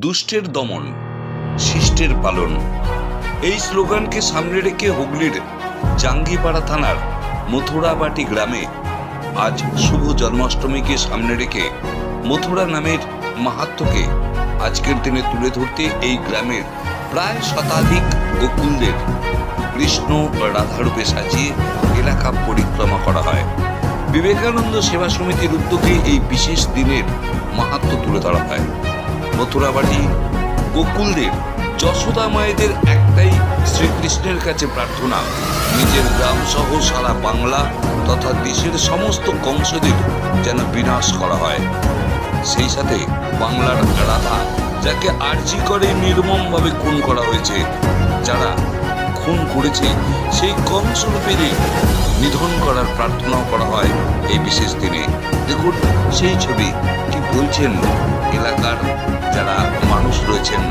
দুষ্টের দমন, শিষ্টের পালন। এই স্লোগানকে সামনে রেখে হুগলির জাঙ্গিপাড়া থানার মথুরাবাটি গ্রামে আজ শুভ জন্মাষ্টমীকে সামনে রেখে মথুরা নামের মাহাত্ম্যকে আজকের দিনে তুলে ধরতে এই গ্রামের প্রায় শতাধিক গোকুলদের কৃষ্ণ রাধারূপে সাজিয়ে এলাকা পরিক্রমা করা হয়। বিবেকানন্দ সেবা সমিতির উদ্যোগে এই বিশেষ দিনের মাহাত্ম তুলে ধরা হয়। মথুরাবাড়ি গোকুলদের যশোদা মায়েদের একটাই শ্রীকৃষ্ণের কাছে প্রার্থনা। নিজের গ্রাম সহ সারা বাংলা তথা দেশের সমস্ত কংসদের যেন বিনাশ করা হয়। সেই সাথে বাংলার রাধা যাকে আর্জি করে নির্মমভাবে খুন করা হয়েছে, যারা খুন করেছে, সেই কংসরূপীদের নিধন করার প্রার্থনাও করা হয় এই বিশেষ দিনে। দেখুন, সেই ছবি বলছেন এলাকার যারা মানুষ রয়েছেন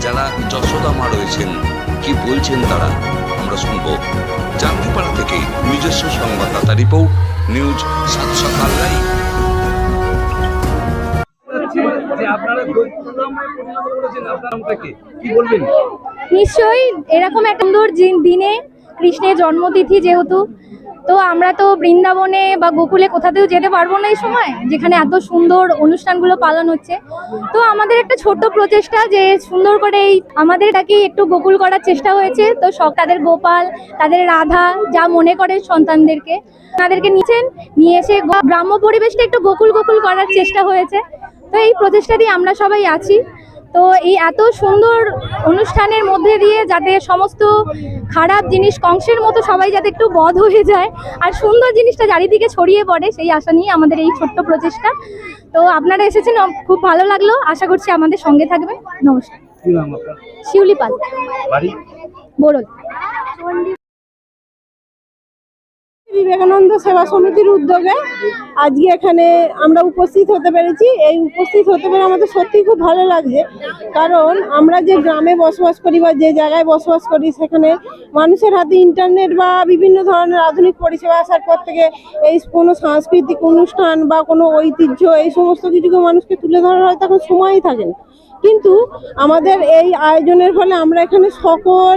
যারা যশোদা মা রয়েছেন কি বলছেন তারা? আমরা শুনব জাঙ্গিপাড়া থেকে নিজস্ব সংবাদদাতা রিপোর্ট নিউজ সাত সকাল লাইভ নিশ্চয়ই এরকম এক সুন্দর দিনে কৃষ্ণের জন্মতিথি যেহেতু তো আমরা তো বৃন্দাবনে বা গোকুলে কোথাতেও যেতে পারব না এই সময়, যেখানে এত সুন্দর অনুষ্ঠানগুলো পালন হচ্ছে। তো আমাদের একটা ছোট্ট প্রচেষ্টা যে সুন্দর করে এই আমাদের এটাকে একটু গোকুল করার চেষ্টা হয়েছে। তো সব তাদের গোপাল, তাদের রাধা, যা মনে করে সন্তানদেরকে, তাদেরকে নিচ্ছেন নিয়ে এসে গ্রাম্য পরিবেশটা একটু গোকুল গোকুল করার চেষ্টা হয়েছে। তো এই প্রচেষ্টা আমরা সবাই আছি। তো এই এত সুন্দর অনুষ্ঠানের মধ্যে দিয়ে যাতে সমস্ত খারাপ জিনিস কংসের মতো সবাই যাতে একটু বধ হয়ে যায় আর সুন্দর জিনিসটা চারিদিকে ছড়িয়ে পড়ে সেই আশা নিয়ে আমাদের এই ছোট্ট প্রচেষ্টা। তো আপনারা এসেছেন খুব ভালো লাগল আশা করছি আমাদের সঙ্গে থাকবেন। নমস্কার। শিউলি পাল। বাড়ি? বিবেকানন্দ সেবা সমিতির উদ্যোগে আজকে এখানে আমরা উপস্থিত হতে পেরেছি। এই উপস্থিত হতে পেরে আমাদের সত্যি খুব ভালো লাগছে। কারণ আমরা যে গ্রামে বসবাস করি বা যে জায়গায় বসবাস করি, সেখানে মানুষের হাতে ইন্টারনেট বা বিভিন্ন ধরনের আধুনিক পরিষেবা আসার পর থেকে এই কোনো সাংস্কৃতিক অনুষ্ঠান বা কোনো ঐতিহ্য, এই সমস্ত কিছুকে মানুষকে তুলে ধরার হয়তো এখন সময়ই থাকে কিন্তু আমাদের এই আয়োজনের ফলে আমরা এখানে সকল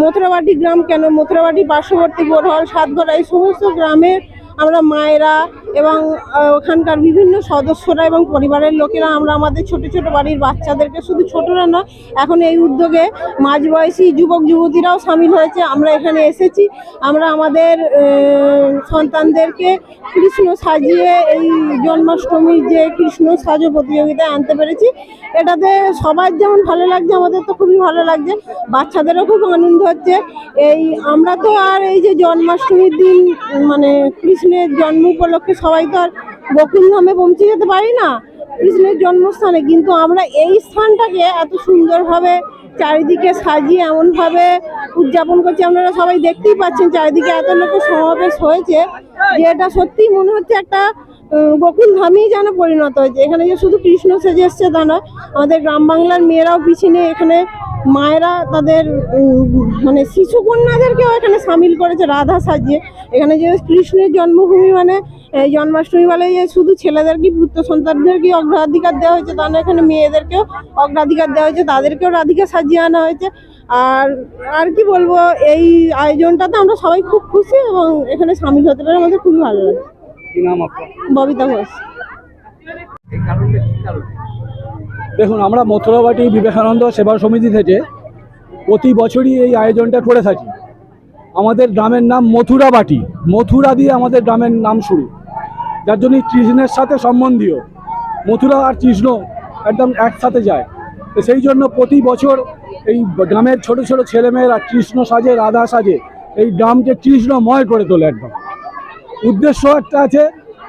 মথুরাবাটি গ্রাম কেন? মথুরাবাটি পার্শ্ববর্তী বোরহল সাতগড়া এই সমস্ত গ্রামে আমরা মায়েরা এবং ওখানকার বিভিন্ন সদস্যরা এবং পরিবারের লোকেরা, আমরা আমাদের ছোট ছোট বাড়ির বাচ্চাদেরকে শুধু ছোটরা না এখন এই উদ্যোগে মাঝবয়সী যুবক যুবতীরাও সামিল হয়েছে। আমরা এখানে এসেছি। আমরা আমাদের সন্তানদেরকে কৃষ্ণ সাজিয়ে এই জন্মাষ্টমীর যে কৃষ্ণ সাজো প্রতিযোগিতায় আনতে পেরেছি। এটাতে সবার যেমন ভালো লাগছে, আমাদের তো খুবই ভালো লাগছে। বাচ্চাদেরও খুব আনন্দ হচ্ছে। এই, আমরা তো আর এই যে জন্মাষ্টমীর দিন মানে কৃষ্ণের জন্ম উপলক্ষে সবাই তো আর গোকুল ধামে পৌঁছে যেতে পারি না। কৃষ্ণের জন্মস্থানে। কিন্তু আমরা এই স্থানটাকে এত সুন্দরভাবে চারিদিকে সাজিয়ে এমনভাবে উদযাপন করছি। আপনারা সবাই দেখতেই পাচ্ছেন চারিদিকে এত লোকের সমাবেশ হয়েছে। এটা সত্যিই মনে হচ্ছে একটা গোকুল ধামেই যেন পরিণত হয়েছে। এখানে যে শুধু কৃষ্ণ সেজে এসছে তা নয়, আমাদের গ্রাম বাংলার মেয়েরাও পিছিয়ে এখানে, মায়েরা তাদের মানে শিশু কন্যাদেরকেও এখানে সামিল করেছে, রাধা সাজিয়ে। এখানে যে কৃষ্ণের জন্মভূমি মানে জন্মাষ্টমী বলে যে শুধু ছেলেদেরকে পুত্র সন্তানদেরকে অগ্রাধিকার দেওয়া হয়েছে তা না এখানে মেয়েদেরকেও অগ্রাধিকার দেওয়া হয়েছে, তাদেরকেও রাধিকা সাজিয়ে আনা হয়েছে। আর আর কি বলব, এই আয়োজনটাতে আমরা সবাই খুব খুশি এবং এখানে সামিল হতে পেরে খুবই ভালো লাগে। কি নাম আপনার? ববিতা ঘোষ। দেখুন আমরা মথুরাবাটি বিবেকানন্দ সেবা সমিতি থেকে প্রতি বছরই এই আয়োজনটা করে থাকি। আমাদের গ্রামের নাম মথুরাবাটি। মথুরা দিয়ে আমাদের গ্রামের নাম শুরু। যার জন্য কৃষ্ণের সাথে সম্বন্ধীয়। মথুরা আর কৃষ্ণ একদম একসাথে যায়। তো সেই জন্য প্রতি বছর এই গ্রামের ছোট ছোট ছেলেমেয়েরা কৃষ্ণ সাজে রাধা সাজে এই গ্রামকে কৃষ্ণময় করে তোলে একদম। উদ্দেশ্য একটা আছে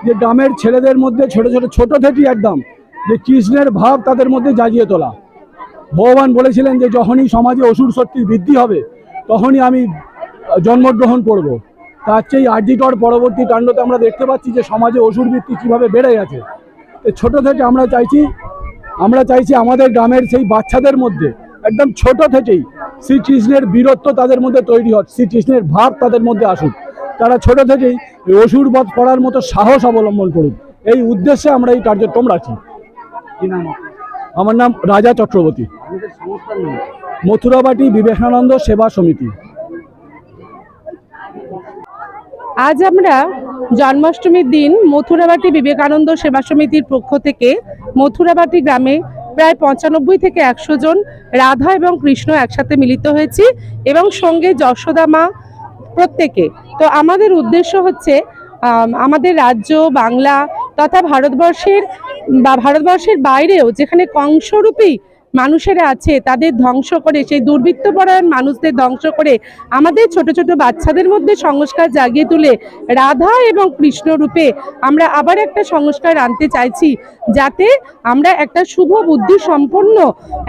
যে গ্রামের ছেলেদের মধ্যে ছোট ছোট ছোট থেকেই একদম যে কৃষ্ণের ভাব তাদের মধ্যে জাগিয়ে তোলা। ভগবান বলেছিলেন যে যখনই সমাজে অসুর শক্তির বৃদ্ধি হবে, তখনই আমি জন্মগ্রহণ করব। তার চেয়ে আর্জিকর পরবর্তী কাণ্ডতে আমরা দেখতে পাচ্ছি যে সমাজে অসুর বৃত্তি কীভাবে বেড়ে গেছে। তো ছোট থেকে আমরা চাইছি আমরা চাইছি আমাদের গ্রামের সেই বাচ্চাদের মধ্যে, একদম ছোট থেকেই শ্রীকৃষ্ণের বীরত্ব তাদের মধ্যে তৈরি হোক, শ্রীকৃষ্ণের ভাব তাদের মধ্যে আসুক। তারা ছোট থেকেই অসুর বধ করার মতো সাহস অবলম্বন করুক। এই উদ্দেশ্যে আমরা এই কার্যক্রম রাখি। কি নাম আপনার? আমার নাম রাজা চক্রবর্তী? মথুরাবাটি বিবেকানন্দ সেবা সমিতি। আজ আমরা জন্মাষ্টমীর দিন মথুরাবাটি বিবেকানন্দ সেবা সমিতির পক্ষ থেকে মথুরাবাটি গ্রামে প্রায় পঁচানব্বই থেকে একশো জন রাধা এবং কৃষ্ণ একসাথে মিলিত হয়েছি এবং সঙ্গে যশোদা মা প্রত্যেকে। তো আমাদের উদ্দেশ্য হচ্ছে আমাদের রাজ্য, বাংলা তথা ভারতবর্ষের বা ভারতবর্ষের বাইরেও যেখানে কংসরূপী মানুষেরা আছে, তাদের ধ্বংস করে, সেই দুর্বৃত্তপরায়ণ মানুষদের ধ্বংস করে আমাদের ছোট ছোট বাচ্চাদের মধ্যে সংস্কার জাগিয়ে তুলে রাধা এবং কৃষ্ণ রূপে আমরা আবার একটা সংস্কার আনতে চাইছি, যাতে আমরা একটা শুভ বুদ্ধি সম্পন্ন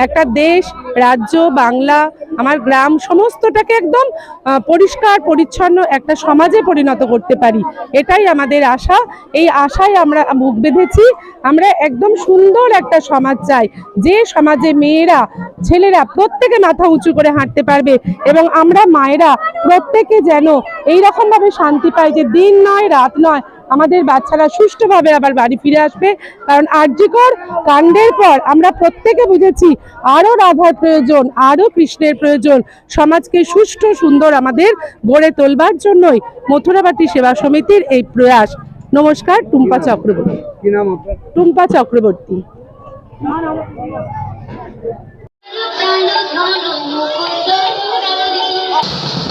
একটা দেশ, রাজ্য, বাংলা, আমার গ্রাম সমস্তটাকে একদম পরিষ্কার, পরিচ্ছন্ন একটা সমাজে পরিণত করতে পারি। এটাই আমাদের আশা। এই আশায় আমরা মুখ বেঁধেছি। আমরা একদম সুন্দর একটা সমাজ চাই। যে সমাজে মেয়েরা ছেলেরা প্রত্যেকে মাথা উঁচু করে হাঁটতে পারবে এবং আমরা মায়েরা প্রত্যেকে যেন এই রকম ভাবে শান্তি পাই যে দিন নয় রাত নয় আমাদের বাচ্চারা সুষ্ঠুভাবে আবার বাড়ি ফিরে আসবে। কারণ আর্যিকর কাণ্ডের পর আমরা প্রত্যেকে বুঝেছি আরও রাধার প্রয়োজন আরও কৃষ্ণের প্রয়োজন। সমাজকে সুষ্ঠু সুন্দর আমাদের গড়ে তোলবার জন্যই মথুরাবাটি সেবা সমিতির এই প্রয়াস। নমস্কার টুম্পা চক্রবর্তী। টুম্পা চক্রবর্তী। Thank you.